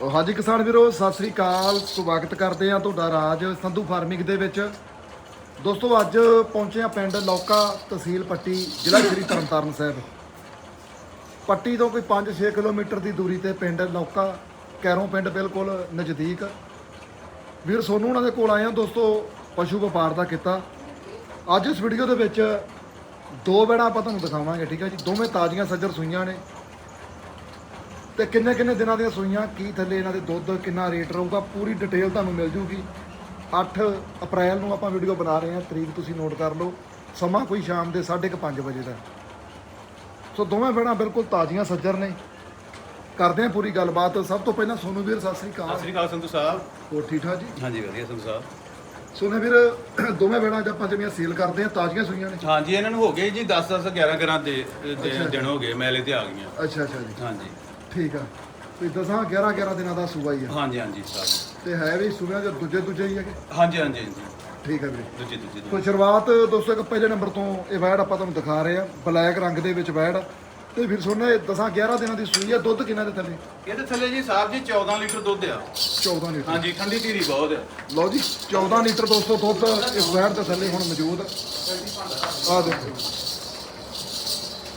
ਹਾਂਜੀ ਕਿਸਾਨ ਵੀਰੋ, ਸਤਿ ਸ੍ਰੀ ਅਕਾਲ। ਸਵਾਗਤ ਕਰਦੇ ਆ ਤੁਹਾਡਾ ਰਾਜ ਸੰਧੂ ਫਾਰਮਿੰਗ ਦੇ ਵਿੱਚ। ਦੋਸਤੋ, ਅੱਜ ਪਹੁੰਚੇ ਆ ਪਿੰਡ ਲੌਕਾ ਤਹਿਸੀਲ ਪੱਟੀ, ਜ਼ਿਲ੍ਹਾ ਸ਼੍ਰੀ ਤਰਨਤਾਰਨ ਸਾਹਿਬ। ਪੱਟੀ ਤੋਂ ਕੋਈ 5-6 ਕਿਲੋਮੀਟਰ ਦੀ ਦੂਰੀ ਤੇ ਪਿੰਡ ਲੌਕਾ, ਕੈਰੋਂ ਪਿੰਡ ਬਿਲਕੁਲ ਨਜ਼ਦੀਕ। ਵੀਰ, ਸੋਨੂ ਉਹਨਾਂ ਦੇ ਕੋਲ ਆਏ ਆ ਦੋਸਤੋ, ਪਸ਼ੂ ਵਪਾਰ ਦਾ ਕੀਤਾ। ਅੱਜ ਇਸ ਵੀਡੀਓ ਦੇ ਵਿੱਚ ਦੋ ਬੈੜਾਂ ਆਪਾਂ ਤੁਹਾਨੂੰ ਦਿਖਾਵਾਂਗੇ, ਠੀਕ ਹੈ ਜੀ? ਦੋਵੇਂ ਤਾਜ਼ੀਆਂ ਸੱਜਰ ਸੂਈਆਂ ਨੇ। ਤੇ ਕਿੰਨੇ ਕਿੰਨੇ ਦਿਨਾਂ ਦੀਆਂ ਸੂਈਆਂ ਕੀ ਥੱਲੇ ਇਹਨਾਂ ਦੇ ਦੁੱਧ ਕਿੰਨਾ ਰੇਟ ਰਹੂਗਾ ਪੂਰੀ ਡਿਟੇਲ ਤੁਹਾਨੂੰ ਮਿਲ ਜੂਗੀ। 8 ਅਪ੍ਰੈਲ ਨੂੰ ਆਪਾਂ ਵੀਡੀਓ ਬਣਾ ਰਹੇ ਹਾਂ ਤਰੀਕ ਤੁਸੀਂ ਨੋਟ ਕਰ ਲਓ। ਸਮਾਂ ਕੋਈ ਸ਼ਾਮ ਦੇ 5:30 ਵਜੇ ਦਾ ਸੋ ਦੋਵੇਂ ਬੈੜਾਂ ਬਿਲਕੁਲ ਤਾਜ਼ੀਆਂ ਸੱਜਰ ਨੇ। ਕਰਦੇ ਹਾਂ ਪੂਰੀ ਗੱਲਬਾਤ। ਸਭ ਤੋਂ ਪਹਿਲਾਂ ਸੋਨੂ ਵੀਰ ਸਤਿ ਸ੍ਰੀ ਸਤਿ ਅਕਾਲ ਸ੍ਰੀ ਅਕਾਲ ਸੰਧੂ ਸਾਹਿਬ। ਹੋਰ ਠੀਕ ਠਾਕ ਜੀ? ਹਾਂਜੀ ਵਧੀਆ ਸੰਧੂ ਸਾਹਿਬ। ਸੋਨੇ ਵੀਰ ਦੋਵੇਂ ਬੈੜਾਂ ਅੱਜ ਆਪਾਂ ਜਿਵੇਂ ਸੇਲ ਕਰਦੇ ਹਾਂ ਤਾਜ਼ੀਆਂ ਸੂਈਆਂ ਨੇ। ਹਾਂਜੀ ਇਹਨਾਂ ਨੂੰ ਹੋ ਗਏ ਜੀ 10 10 11 11 ਦੇ। ਦਿਨ ਹੋ ਗਏ ਮੇਲੇ ਤੇ ਆ ਗਈਆਂ। ਅੱਛਾ ਅੱਛਾ ਜੀ। ਹਾਂਜੀ। ਠੀਕ ਆ। ਤੇ ਦਸਾਂ 11 11 ਦਿਨਾਂ ਦਾ ਸੂਆ ਹੀ ਆ। ਹਾਂਜੀ ਹਾਂਜੀ ਸਾਹਿਬ ਤੇ ਹੈ ਵੀ ਸੂਬਿਆਂ ਦੇ ਦੂਜੇ ਦੂਜੇ ਹੀ ਹੈਗੇ ਹਾਂਜੀ ਹਾਂਜੀ ਹਾਂਜੀ। ਠੀਕ ਹੈ ਵੀਰੇ। ਦੂਜੇ ਦੂਜੇ ਸੋ। ਸ਼ੁਰੂਆਤ ਦੋਸਤੋ ਇੱਕ ਪਹਿਲੇ ਨੰਬਰ ਤੋਂ ਇਹ ਵੈੜ ਆਪਾਂ ਤੁਹਾਨੂੰ ਦਿਖਾ ਰਹੇ ਆ ਬਲੈਕ ਰੰਗ ਦੇ ਵਿੱਚ ਵੈੜ। ਤੇ ਫਿਰ ਸੋਨੇ ਦਸਾਂ 11 ਦਿਨਾਂ ਦੀ ਸੂਈ ਆ ਦੁੱਧ ਕਿੰਨਾ ਦੇ ਥੱਲੇ? ਇਹਦੇ ਥੱਲੇ ਜੀ ਸਾਹਿਬ ਜੀ 14 ਲੀਟਰ ਦੁੱਧ ਆ। 14 ਲੀਟਰ। ਹਾਂਜੀ ਠੰਡੀ ਧੀਰੀ ਬਹੁਤ ਆ। ਲਓ ਜੀ 14 ਲੀਟਰ ਦੋਸਤੋ ਦੁੱਧ ਇਸ ਵੈੜ ਦੇ ਥੱਲੇ ਹੁਣ ਮੌਜੂਦ ਆ। ਦੇਖੋ।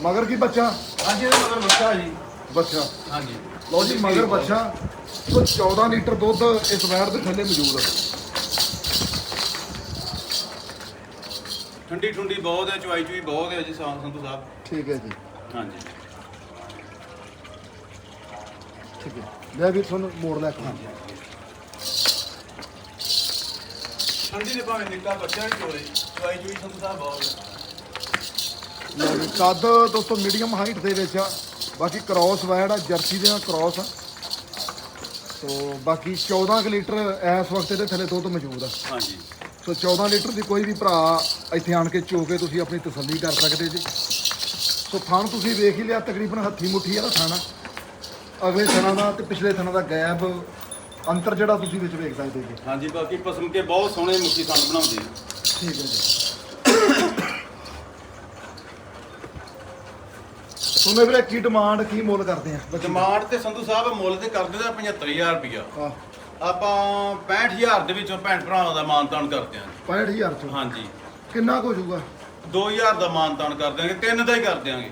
ਮਗਰ ਕੀ ਬੱਚਾ? ਹਾਂਜੀ ਇਹਦੇ ਮਗਰ ਬੱਚਾ ਜੀ। ਬੱਚਾ। ਹਾਂਜੀ। ਲਓ ਜੀ ਮਗਰ ਬੱਚਾ। ਸੋ 14 ਲੀਟਰ ਦੁੱਧ ਇਸ ਵੈੜ ਦੇ ਥੱਲੇ ਮੌਜੂਦ ਆ। ਠੰਡੀ ਠੁੰਡੀ ਬਹੁਤ ਹੈ ਚਵਾਈ ਚੁਈ ਬਹੁਤ ਹੈ ਜੀ ਸਾ- ਸੰਧੂ ਸਾਹਿਬ। ਠੀਕ ਹੈ ਜੀ। ਹਾਂਜੀ। ਠੀਕ ਹੈ। ਲੈ ਵੀ ਤੁਹਾਨੂੰ ਮੋੜ ਲੈ ਕੇ ਹਾਂਜੀ ਠੰਡੀ ਦੇ ਭਾਵੇਂ ਨਿੱਕਾ ਬੱਚਾ ਵੀ ਚੋਲੇ ਚਵਾਈ ਚੁਈ ਸੰਧੂ ਸਾਹਿਬ ਬਹੁਤ ਹੈ। ਲਓ ਜੀ, ਕੱਦ ਦੋਸਤੋ ਮੀਡੀਅਮ ਹਾਈਟ ਦੇ ਵਿੱਚ ਆ। ਬਾਕੀ ਕ੍ਰਾਸ ਵੈੜ ਆ ਜਰਸੀ ਦੇ ਨਾਲ ਕ੍ਰਾਸ ਆ। ਸੋ ਬਾਕੀ 14 ਕੁ ਲੀਟਰ ਇਸ ਵਕਤ ਇਹਦੇ ਥੱਲੇ ਦੁੱਧ ਮੌਜੂਦ ਆ। ਹਾਂਜੀ। ਸੋ 14 ਲੀਟਰ ਦੀ ਕੋਈ ਵੀ ਭਰਾ ਇੱਥੇ ਆਣ ਕੇ ਚੋ ਕੇ ਤੁਸੀਂ ਆਪਣੀ ਤਸੱਲੀ ਕਰ ਸਕਦੇ ਜੀ। ਸੋ ਥਣ ਤੁਸੀਂ ਵੇਖ ਹੀ ਲਿਆ ਤਕਰੀਬਨ ਹੱਥੀ ਮੁੱਠੀ ਆ ਥਾਣਾ। ਅਗਲੇ ਥਣਾ ਦਾ ਤੇ ਪਿਛਲੇ ਥਣਾ ਦਾ ਗੈਪ ਅੰਤਰ ਜਿਹੜਾ ਤੁਸੀਂ ਵਿੱਚ ਵੇਖ ਸਕਦੇ ਜੀ। ਹਾਂਜੀ ਬਾਕੀ ਪਸਮ ਕੇ ਬਹੁਤ ਸੋਹਣੇ ਮੁੱਖੀ ਸੰਦ ਬਣਾਉਂਦੇ ਠੀਕ ਹੈ ਜੀ। ਸੁਣੇ ਵੀਰੇ ਕੀ ਡਿਮਾਂਡ ਕੀ ਮੁੱਲ ਕਰਦੇ ਆ? ਡਿਮਾਂਡ ਤੇ ਸੰਧੂ ਸਾਹਿਬ ਮੁੱਲ ਤੇ ਕਰਦੇ ਦਾ 75000 ਰੁਪਇਆ ਆਹ ਆਪਾਂ 65000 ਦੇ ਵਿੱਚੋਂ ਭੈਣ ਭਰਾਵਾਂ ਦਾ ਮਾਨਤਾਨ ਕਰਦੇ ਆਂ। 65000 ਚੋਂ? ਹਾਂਜੀ। ਕਿੰਨਾ ਕੁ ਹੋ ਜਾਊਗਾ 2000 ਦਾ ਮਾਨਤਾਨ ਕਰ ਦਿਆਂਗੇ ਤਿੰਨ ਦਾ ਹੀ ਕਰ ਦਿਆਂਗੇ।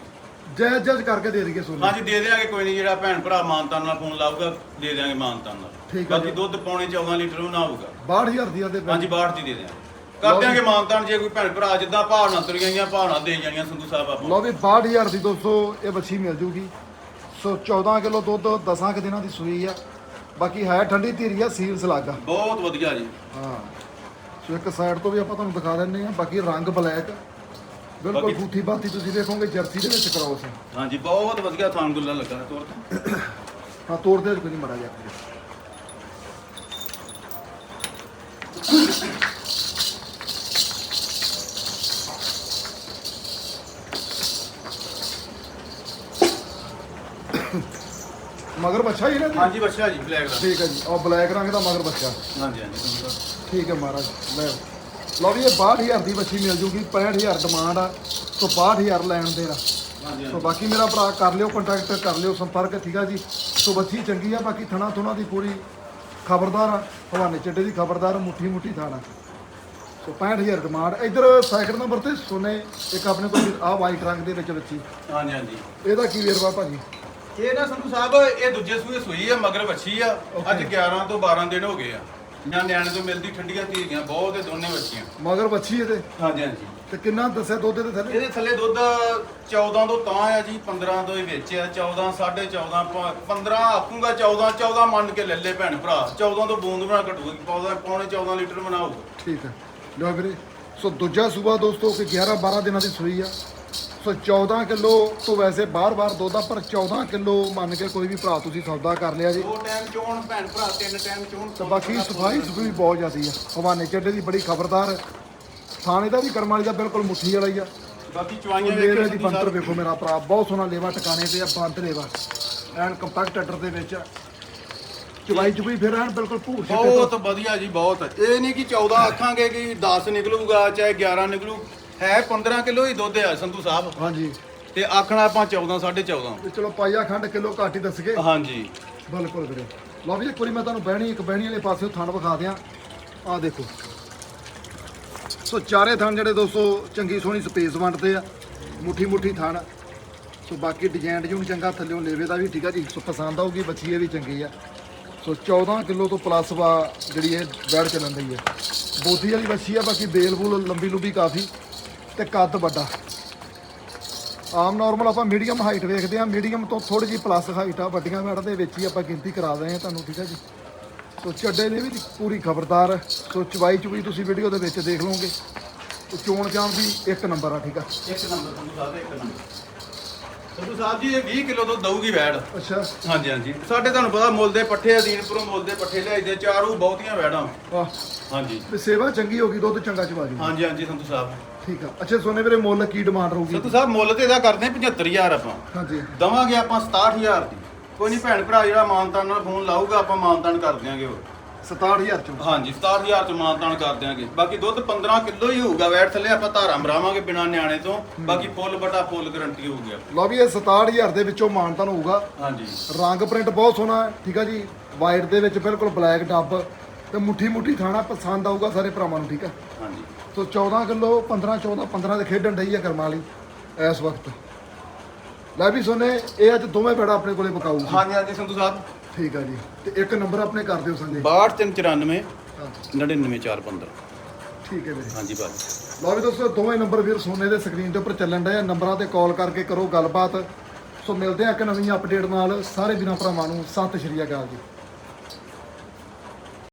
ਜਾਇਜ਼ ਜਾਇਜ਼ ਕਰਕੇ ਦੇ ਦਈਏ ਸੋਨੂੰ। ਹਾਂਜੀ ਦੇ ਦਿਆਂਗੇ ਕੋਈ ਨਹੀਂ ਜਿਹੜਾ ਭੈਣ ਭਰਾ ਮਾਨਤਾਨ ਨਾਲ ਫੋਨ ਲਾਊਗਾ ਦੇ ਦਿਆਂਗੇ ਮਾਨਤਾਨ ਨਾਲ। ਠੀਕ ਆ ਬਾਕੀ ਜੀ। ਦੁੱਧ ਪੌਣੇ 14 ਲੀਟਰ ਉਹ ਨਾ ਹੋਊਗਾ 62000 ਦੀਆਂ ਦੇ ਹਾਂਜੀ ਬਾਹਰ ਦੀ ਦੇ ਦਿਆਂਗੇ। ਕਰ ਦਿਆਂਗੇ ਮਾਨਤਾਨ ਜੇ ਕੋਈ ਭੈਣ ਭਰਾ ਜਿੱਦਾਂ ਭਾਅ ਨਾਲ ਤੁਰੀਆਂ ਗਈਆਂ ਭਾਅ ਨਾਲ ਦੇ ਜਾਣੀਆਂ ਸੰਧੂ ਸਾਹਿਬ ਆਪਾਂ। ਲਓ ਵੀ 62000 ਦੀ ਦੋਸਤੋ ਇਹ ਬੱਚੀ ਮਿਲ ਜੂਗੀ। ਸੋ 14 ਕਿਲੋ ਦੁੱਧ 10 ਕਿ ਦਿਨਾਂ ਦੀ ਸੂਈ ਆ। ਬਾਕੀ ਹੈ ਠੰਡੀ ਧੀਰੀ ਆ ਸੀਲ ਸਲਾਗਾ। ਬਹੁਤ ਵਧੀਆ ਜੀ। ਹਾਂ। ਸੋ ਇੱਕ ਸਾਈਡ ਤੋਂ ਵੀ ਆਪਾਂ ਤੁਹਾਨੂੰ ਦਿਖਾ ਦਿੰਨੇ ਆ ਬਾਕੀ ਰੰਗ ਬਲੈਕ। ਬਿਲਕੁਲ ਬਾਕੀ- ਬਾਤੀ ਤੁਸੀਂ ਦੇਖੋਗੇ ਜਰਸੀ ਦੇ ਵਿੱਚ ਕ੍ਰੋਸ ਹੈ ਹਾਂਜੀ ਬਹੁਤ ਵਧੀਆ ਥਾਨ ਗੁੱਲਾ ਲੱਗਾ ਤੋਰ ਤੇ ਹਾਂ ਤੋੜਦੇ ਕੋਈ ਨਹੀਂ ਮੜਾ ਜਾ ਮਗਰ ਬੱਚਾ ਹੀ ਨਾ ਜੀ? ਹਾਂਜੀ ਬੱਚਾ ਜੀ ਬਲੈਕ ਦਾ। ਠੀਕ ਹੈ ਜੀ। ਉਹ ਬਲੈਕ ਰੰਗ ਦਾ ਮਗਰ ਬੱਚਾ। ਹਾਂਜੀ ਹਾਂਜੀ ਸੰਧੂ ਸਾਹਿਬ ਠੀਕ ਹੈ ਮਹਾਰਾਜ ਲੈ ਲਓ ਵੀ ਇਹ 62000 ਦੀ ਬੱਚੀ ਮਿਲ ਜੂਗੀ 65000 ਡਿਮਾਂਡ ਆ ਸੋ 62000 ਲੈਣ ਦੇ ਦਾ ਹਾਂਜੀ ਸੋ ਬਾਕੀ ਮੇਰਾ ਭਰਾ ਕਰ ਲਿਓ ਕੰਟੈਕਟ ਕਰ ਲਿਓ ਸੰਪਰਕ ਠੀਕ ਆ ਜੀ। ਸੋ ਬੱਚੀ ਚੰਗੀ ਆ ਬਾਕੀ ਥਣਾ ਥੁਣਾ ਦੀ ਪੂਰੀ ਖਬਰਦਾਰ ਆ ਹਵਾਨੇ ਚੱਡੇ ਦੀ ਖਬਰਦਾਰ ਮੁੱਠੀ ਮੁੱਠੀ ਥਾਣਾ। ਸੋ 65000 ਡਿਮਾਂਡ ਇਧਰ ਸੈਕਿੰਡ ਨੰਬਰ ਤੇ ਸੋਨੇ ਇੱਕ ਆਪਣੇ ਕੋਲ ਆ ਵਾਈਟ ਰੰਗ ਦੇ ਵਿੱਚ ਬੱਚੀ। ਹਾਂਜੀ ਹਾਂਜੀ। ਇਹਦਾ ਕੀ ਵੇਰਵਾ ਭਾਜੀ? ਇਹ ਨਾ ਸੰਧੂ ਸਾਹਿਬ ਇਹ ਦੂਜੇ ਸੂਏ ਸੂਈ ਆ ਮਗਰ ਵੱਛੀ ਆ। ਅੱਜ 11 ਤੋਂ 12 ਦਿਨ ਹੋ ਗਏ ਆ। ਜਾਂ ਨਿਆਣੇ ਤੋਂ ਮਿਲਦੀ ਠੰਡੀਆਂ ਧੀਰੀਆਂ ਬਹੁਤ ਇਹ ਦੋਨੇ ਵੱਛੀਆਂ। ਮਗਰ ਬੱਚੀ ਇਹਦੇ ਹਾਂਜੀ ਹਾਂਜੀ। ਤੇ ਕਿੰਨਾ ਦੱਸਿਆ ਦੁੱਧ ਦੇ ਥੱਲੇ? ਇਹਦੇ ਥੱਲੇ ਦੁੱਧ 14 ਤੋਂ ਤਾਂ ਆ ਜੀ 15 ਤੋਂ ਹੀ ਵਿੱਚ ਆ। 14 14.5 15 ਆਖੂੰਗਾ 14 14 ਮੰਨ ਕੇ ਲੈ ਲੈ ਭੈਣ ਭਰਾ। 14 ਤੋਂ ਬੂੰਦ ਬਣਾ ਘਟੂਗੀ ਪੌਦਾ ਪੌਣੇ 14 ਲੀਟਰ ਬਣਾਊਗਾ ਠੀਕ ਹੈ ਲਓ ਵੀਰੇ ਸੋ ਦੂਜਾ ਸੂਬਾ ਦੋਸਤੋ ਕਿ 11 12 ਦਿਨਾਂ ਦੀ ਸੂਈ ਆ। ਸੋ 14 ਕਿਲੋ ਤੋਂ ਵੈਸੇ ਬਾਰ-ਬਾਰ ਦੁੱਧ ਆ ਪਰ 14 ਕਿਲੋ ਮੰਨ ਕੇ ਕੋਈ ਵੀ ਭਰਾ ਤੁਸੀਂ ਸੌਦਾ ਕਰ ਲਿਆ ਜੀ। ਦੋ ਟਾਈਮ ਚੋਣ ਭੈਣ ਭਰਾ ਤਿੰਨ ਟਾਈਮ ਚੋਣ ਤੇ ਬਾਕੀ ਸਫ਼ਾਈ ਸਫੂਈ ਬਹੁਤ ਜ਼ਿਆਦੀ ਆ। ਹਵਾਨੇ ਚੱਡੇ ਦੀ ਬੜੀ ਖਬਰਦਾਰ ਥਾਣੇ ਦਾ ਵੀ ਕਰਮ ਵਾਲੀ ਦਾ ਬਿਲਕੁਲ ਮੁੱਠੀ ਵਾਲਾ ਹੀ ਆ। ਬਾਕੀ ਚਵਾਈਆਂ ਵੇਖੋ ਦੀ ਬੰਤਰ ਵੇਖੋ ਮੇਰਾ ਭਰਾ ਬਹੁਤ ਸੋਹਣਾ ਲੇਵਾ ਟਿਕਾਣੇ ਤੇ ਆ ਬੰਤ ਲੇਵਾ। ਐਨ ਕੰਪੈਕਟ ਟੱਟਰ ਦੇ ਵਿੱਚ ਆ। ਚਵਾਈ ਚੁਬਈ ਫਿਰ ਐਨ ਬਿਲਕੁਲ ਭੂਰ ਛਿੱਟੇ ਤੋਂ। ਬਹੁਤ ਵਧੀਆ ਜੀ ਬਹੁਤ। ਇਹ ਨਹੀਂ ਕਿ 14 ਆਖਾਂਗੇ ਕਿ 10 ਨਿਕਲੂਗਾ ਚਾਹੇ 11 ਨਿਕਲੂ। ਹੈ 15 ਕਿਲੋ ਹੀ ਦੁੱਧ ਆ ਸੰਧੂ ਸਾਹਿਬ। ਹਾਂਜੀ। ਤੇ ਆਖਣਾ ਆਪਾਂ 14 14.5 ਤੇ ਚਲੋ ਪਾਈਆ ਖੰਡ ਕਿਲੋ ਘੱਟ ਹੀ ਦੱਸ ਗਏ ਹਾਂਜੀ। ਬਿਲਕੁਲ ਵੀਰੇ। ਲਓ ਵੀ ਇੱਕ ਵਾਰੀ ਮੈਂ ਤੁਹਾਨੂੰ ਬਹਿਣੀ ਇੱਕ ਬਹਿਣੀ ਵਾਲੇ ਪਾਸੇ ਥਣ ਵਿਖਾ ਦਿਆਂ। ਆਹ ਦੇਖੋ। ਸੋ ਚਾਰੇ ਥਣ ਜਿਹੜੇ ਦੋਸਤੋ ਚੰਗੀ ਸੋਹਣੀ ਸਪੇਸ ਵੰਡਦੇ ਆ। ਮੁੱਠੀ ਮੁੱਠੀ ਥਣ। ਸੋ ਬਾਕੀ ਡਿਜ਼ਾਈਨ ਜੂਨ ਚੰਗਾ ਥੱਲਿਓਂ ਲੇਵੇ ਦਾ ਵੀ ਠੀਕ ਆ ਜੀ। ਸੋ ਪਸੰਦ ਆਊਗੀ ਬੱਚੀ ਇਹ ਵੀ ਚੰਗੀ ਆ। ਸੋ 14 ਕਿਲੋ ਤੋਂ ਪਲੱਸ ਵਾ ਜਿਹੜੀ ਇਹ ਬੈੜ ਚੱਲਣ ਦੀ ਹੈ ਬੋਦੀ ਵਾਲੀ ਬੱਚੀ ਆ ਬਾਕੀ ਬੇਲ ਬੂਲ ਲੰਬੀ ਲੁੰਬੀ ਕਾਫੀ। ਤੇ ਕੱਦ ਵੱਡਾ। ਆਮ ਨਾਰਮਲ ਆਪਾਂ ਮੀਡੀਅਮ ਹਾਈਟ ਵੇਖਦੇ ਆ ਮੀਡੀਅਮ ਤੋਂ ਥੋੜੀ ਜਿਹੀ ਪਲੱਸ ਹਾਈਟ ਆ। ਵੱਡੀਆਂ ਬੈੜ ਦੇ ਵਿੱਚ ਹੀ ਆਪਾਂ ਗਿਣਤੀ ਕਰਾ ਰਹੇ ਆ ਤੁਹਾਨੂੰ ਠੀਕ ਆ ਜੀ? ਸੋ ਚੱਡੇ ਦੇ ਵੀ ਪੂਰੀ ਖਬਰਦਾਰ। ਸੋ ਚਵਾਈ ਚੁਈ ਤੁਸੀਂ ਵੀਡੀਓ ਦੇ ਵਿੱਚ ਦੇਖ ਲਓਗੇ। ਚੋਣ ਚਾਮ ਵੀ ਇੱਕ ਨੰਬਰ ਆ ਠੀਕ ਆ? ਇੱਕ ਨੰਬਰ ਸੰਧੂ ਸਾਹਿਬ ਇੱਕ ਨੰਬਰ ਸੰਧੂ ਸਾਹਿਬ ਜੀ ਇਹ 20 ਕਿਲੋ ਤੋਂ ਦਊਗੀ ਵੈੜ। ਅੱਛਾ। ਹਾਂਜੀ ਹਾਂਜੀ। ਸਾਡੇ ਤੁਹਾਨੂੰ ਪਤਾ ਮੁੱਲ ਦੇ ਪੱਠੇ ਅਧੀਨਪੁਰੋਂ ਮੁੱਲ ਦੇ ਪੱਠੇ ਲਿਆਈਦੇ ਚਾਰੂ ਬਹੁਤੀਆਂ ਵੈੜਾਂ। ਵਾਹ। ਹਾਂਜੀ। ਤੇ ਸੇਵਾ ਚੰਗੀ ਹੋ ਗਈ ਦੁੱਧ ਚੰਗਾ ਚਵਾ ਜੂ ਹਾਂਜੀ ਹਾਂਜੀ ਸੰਧੂ ਸਾਹਿਬ। ਠੀਕ ਆ। ਅੱਛਾ ਸੋਨੇ ਵੀਰੇ ਮੁੱਲ ਕੀ ਡਿਮਾਂਡ ਰਹੂਗੀ? ਸੰਧੂ ਸਾਹਿਬ ਮੁੱਲ ਤੇ ਇਹਦਾ ਕਰਦੇ 75000 ਆਪਾਂ। ਹਾਂਜੀ। ਦਵਾਂਗੇ ਆਪਾਂ 67000 ਦੀ। ਕੋਈ ਨਹੀਂ ਭੈਣ ਭਰਾ ਜਿਹੜਾ ਮਾਨਤਾਨ ਨਾਲ ਫੋਨ ਲਾਊਗਾ ਆਪਾਂ ਮਾਨਤਾਨ ਕਰ ਦਿਆਂਗੇ ਹੋਰ 67000 ਚੋਂ? ਹਾਂਜੀ 67000 ਚ ਮਾਨਤਾਨ ਕਰ ਦਿਆਂਗੇ। ਬਾਕੀ ਦੁੱਧ 15 ਕਿਲੋ ਹੀ ਹੋਊਗਾ ਵੈਟ ਥੱਲੇ ਆਪਾਂ ਧਾਰਾਂ ਮਰਾਵਾਂਗੇ ਬਿਨਾ ਨਿਆਣੇ ਤੋਂ। ਬਾਕੀ ਫੁੱਲ ਬਟਾ ਫੁੱਲ ਗਰੰਟੀ ਹੋਊਗੀ ਆਪਣੀ। ਲਓ ਵੀ ਇਹ 67000 ਦੇ ਵਿੱਚੋਂ ਮਾਨਤਨ ਹੋਊਗਾ। ਹਾਂਜੀ। ਰੰਗ ਪ੍ਰਿੰਟ ਬਹੁਤ ਸੋਹਣਾ ਹੈ ਠੀਕ ਆ ਜੀ? ਵਾਈਟ ਦੇ ਵਿੱਚ ਬਿਲਕੁਲ ਬਲੈਕ ਡੱਬ ਤੇ ਮੁੱਠੀ ਮੁੱਠੀ ਥਾਣਾ ਪਸੰਦ ਆਊਗਾ ਸਾਰੇ ਭਰਾਵਾਂ ਨੂੰ ਠੀਕ ਆ? ਹਾਂਜੀ। ਸੋ 14 ਕਿਲੋ 15 14 15 ਦੇ ਖੇਡਣ ਡਈ ਆ ਕਰਮਾਂ ਵਾਲੀ ਇਸ ਵਕਤ। ਲੈ ਵੀ ਸੋਨੇ ਇਹ ਅੱਜ ਦੋਵੇਂ ਬੇੜਾ ਆਪਣੇ ਕੋਲੇ ਪਕਾਊ ਹਾਂਜੀ ਹਾਂਜੀ ਸੰਧੂ ਸਾਹਿਬ। ਠੀਕ ਆ ਜੀ। ਤੇ ਇੱਕ ਨੰਬਰ ਆਪਣੇ ਕਰ ਦਿਓ ਸੰਜੇ। 6294 ਹਾਂ 99415 ਠੀਕ ਹੈ ਵੀਰੇ। ਹਾਂਜੀ ਭਾਜੀ। ਲਓ ਵੀ ਦੋਸਤੋ ਦੋਵੇਂ ਨੰਬਰ ਵੀਰ ਸੋਨੇ ਦੇ ਸਕਰੀਨ ਦੇ ਉੱਪਰ ਚੱਲਣ ਡਏ ਆ। ਨੰਬਰਾਂ ਤੇ ਕਾਲ ਕਰਕੇ ਕਰੋ ਗੱਲਬਾਤ। ਸੋ ਮਿਲਦੇ ਆ ਇੱਕ ਨਵੀਂ ਅਪਡੇਟ ਨਾਲ। ਸਾਰੇ ਵੀਰਾਂ ਭਰਾਵਾਂ ਨੂੰ ਸਤਿ ਸ਼੍ਰੀ ਅਕਾਲ ਜੀ।